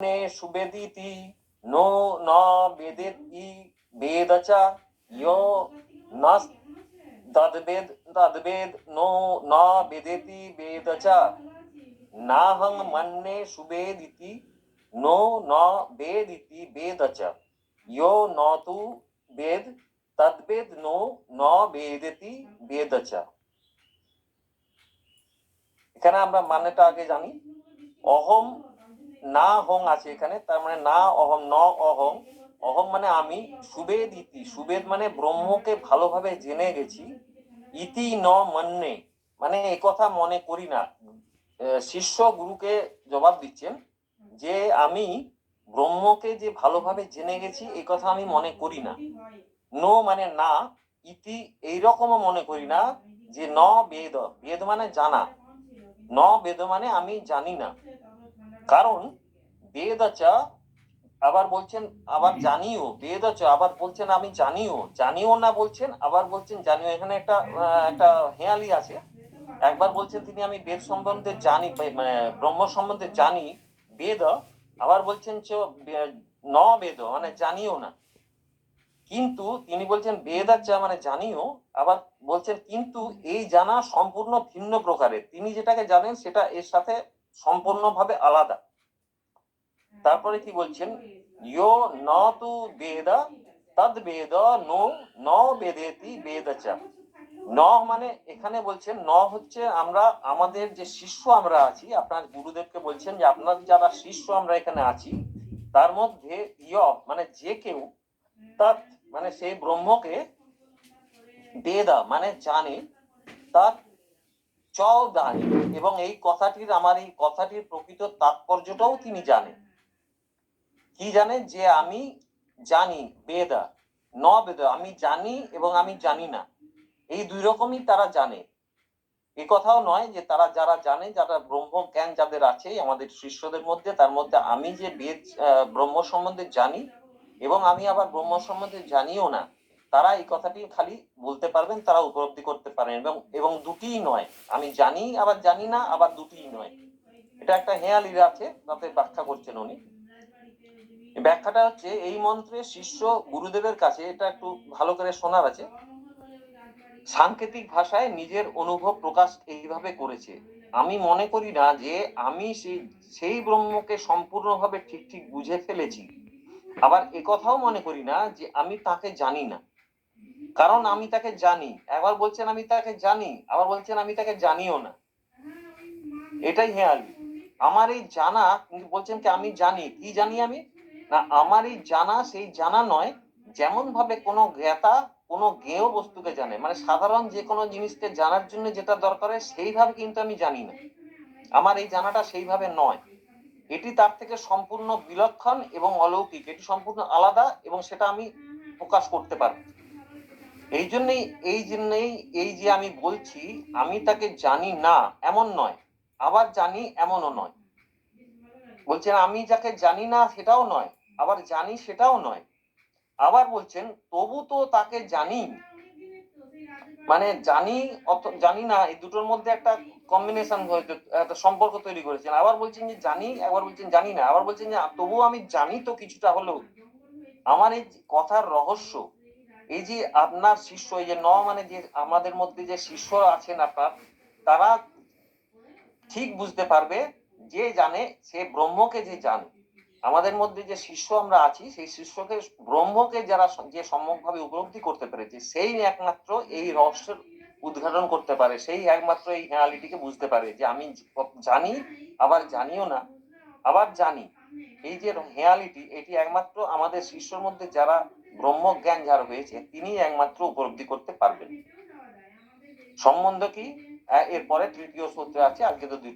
মন্যে সুবেদিতি no ন বেদেতি বেদ চ ইয়ো নাস তদ্বেদ তদ্বেদ নো ন বেদেতি বেদ চ নাহং মন্যে সুবেদিতি নো ন বেদিতি বেদ চ ইয়ো ন তু বেদ তদ্বেদ নো ন বেদেতি বেদ চ এখানে আমরা মানেটা আগে জানি অহম না হং আছে এখানে, তার মানে না অহং, ন অহং। অহং মানে আমি সুবেদ ইতি সুবেদ মানে ব্রহ্মকে ভালোভাবে জেনে গেছি। ইতি ন মন্যে। মানে কথা মনে করি না। শিষ্য গুরুকে জবাব দিচ্ছেন যে আমি ব্রহ্মকে যে ভালোভাবে জেনে গেছি এই কথা আমি মনে করি না। নো মানে না, ইতি এইরকমও মনে করি না যে ন বেদ। বেদ মানে জানা। ন বেদ মানে আমি জানি না। কারণ বেদ চ আবার বলছেন আবার জানিও বেদ চ আবার বলছেন আমি জানিও জানিও না বলছেন আবার বলছেন জানিও এখানে একটা একটা হেয়ালি আছে। একবার বলছেন তিনি আমি বেদ সম্বন্ধে জানি মানে ব্রহ্ম সম্বন্ধে জানি বেদ আবার বলছেন ন বেদ মানে জানিও না। কিন্তু তিনি বলছেন বেদ আচ্ছা মানে জানিও আবার বলছেন কিন্তু এই জানা সম্পূর্ণ ভিন্ন প্রকারের। তিনি যেটাকে জানেন সেটা এর সাথে সম্পূর্ণভাবে আলাদা। তারপরে কি বলছেন? ইয়ো ন তু বেদ তদ বেদ নো ন বেদেতি বেদ চ ন মানে এখানে বলছেন ন হচ্ছে আমরা আমাদের যে শিষ্য আমরা আছি আপনার গুরুদেবকে বলছেন যে আপনার যারা শিষ্য আমরা এখানে আছি তার মধ্যে ইয় মানে যে কেউ তার মানে সেই ব্রহ্মকে বেদা মানে জানে তার চ জানে এবং এই কথাটির, আমার এই কথাটির প্রকৃত তাৎপর্যটাও তিনি জানেন। কি জানেন? যে আমি জানি, বেদা ন বেদা আমি জানি এবং আমি জানি না। এই দুই রকমই তারা জানে। এ কথাও নয় যে তারা যারা জানে, যারা ব্রহ্ম জ্ঞান যাদের আছে, আমাদের শিষ্যদের মধ্যে, তার মধ্যে আমি যে বেদ ব্রহ্ম সম্বন্ধে জানি এবং আমি আবার ব্রহ্ম সম্বন্ধে জানিও না। তারা এই কথাটি খালি বলতে পারবেন, তারা উপলব্ধি করতে পারেন। এবং এবং দুটিই নয়। আমি জানি, আবার জানি না, আবার দুটিই নয়। এটা একটা হেয়ালির আছে, তাতে ব্যাখ্যা করছেন উনি। ব্যাখ্যাটা হচ্ছে, এই মন্ত্রে শিষ্য গুরুদেবের কাছে, এটা একটু ভালো করে শোনার আছে, সাংকেতিক ভাষায় নিজের অনুভব প্রকাশ এইভাবে করেছে, আমি মনে করি না যে আমি সেই সেই ব্রহ্মকে সম্পূর্ণভাবে ঠিক ঠিক বুঝে ফেলেছি। আবার একথাও মনে করি না যে আমি তাকে জানি না। কারণ আমি তাকে জানি। একবার বলছেন আমি তাকে জানি, আবার বলছেন আমি তাকে জানিও না। এটাই হেয়ালি আমার এই জানা বলছেন কি, আমি জানি। কি জানি আমি? না, আমার এই জানা, সেই জানা নয় যেমন ভাবে কোনো জ্ঞাতা কোনো জ্ঞেয় বস্তুকে জানে। মানে সাধারণ যে কোনো জিনিসকে জানার জন্য যেটা দরকার হয়, সেইভাবে কিন্তু আমি জানি না। আমার এই জানাটা সেইভাবে নয়। এটি তার থেকে সম্পূর্ণ বিলক্ষণ এবং অলৌকিক। এটি সম্পূর্ণ আলাদা এবং সেটা আমি প্রকাশ করতে পারব। এই জন্যই এই জন্যই, এই যে আমি বলছি, আমি তাকে জানি না, এমন নয়। আবার জানি, এমনও নয়। বলছেন, আমি যাকে জানি না, সেটাও নয়। আবার জানি, সেটাও নয়। আবার বলছেন, তবু তো তাকে জানি। মানে জানি অত, জানি না, এই দুটোর মধ্যে একটা কম্বিনেশন হয়েছে একটা সম্পর্ক তৈরি করেছেন। আবার বলছেন যে জানি একবার বলছেন জানি না। আবার বলছেন যে তবুও আমি জানি তো কিছুটা হলেও। আমার এই কথার রহস্য এই যে আপনার শিষ্য, এই যে ন মানে যে আমাদের মধ্যে যে শিষ্য আছেন আপনার, তারা ঠিক বুঝতে পারবে যে জানে, সে ব্রহ্মকে যে জানে। আমাদের মধ্যে যে শিষ্য আমরা আছি, সেই শিষ্যকে, ব্রহ্মকে যারা যে সম্যকভাবে উপলব্ধি করতে পেরেছে, সেই একমাত্র এই রহস্যের উদ্ঘাটন করতে পারে, সেই একমাত্র এই হেয়ালিটিকে বুঝতে পারে যে আমি জানি, আবার জানিও না, আবার জানি। এই যে হেয়ালিটি এটি একমাত্র আমাদের শিষ্যর মধ্যে যারা ব্রহ্ম জ্ঞান যার হয়েছে তিনি একমাত্র উপলব্ধি করতে পারবেন। সম্বন্ধ কি? এরপরে তৃতীয় সূত্রে আছে আজকে তো দুটোই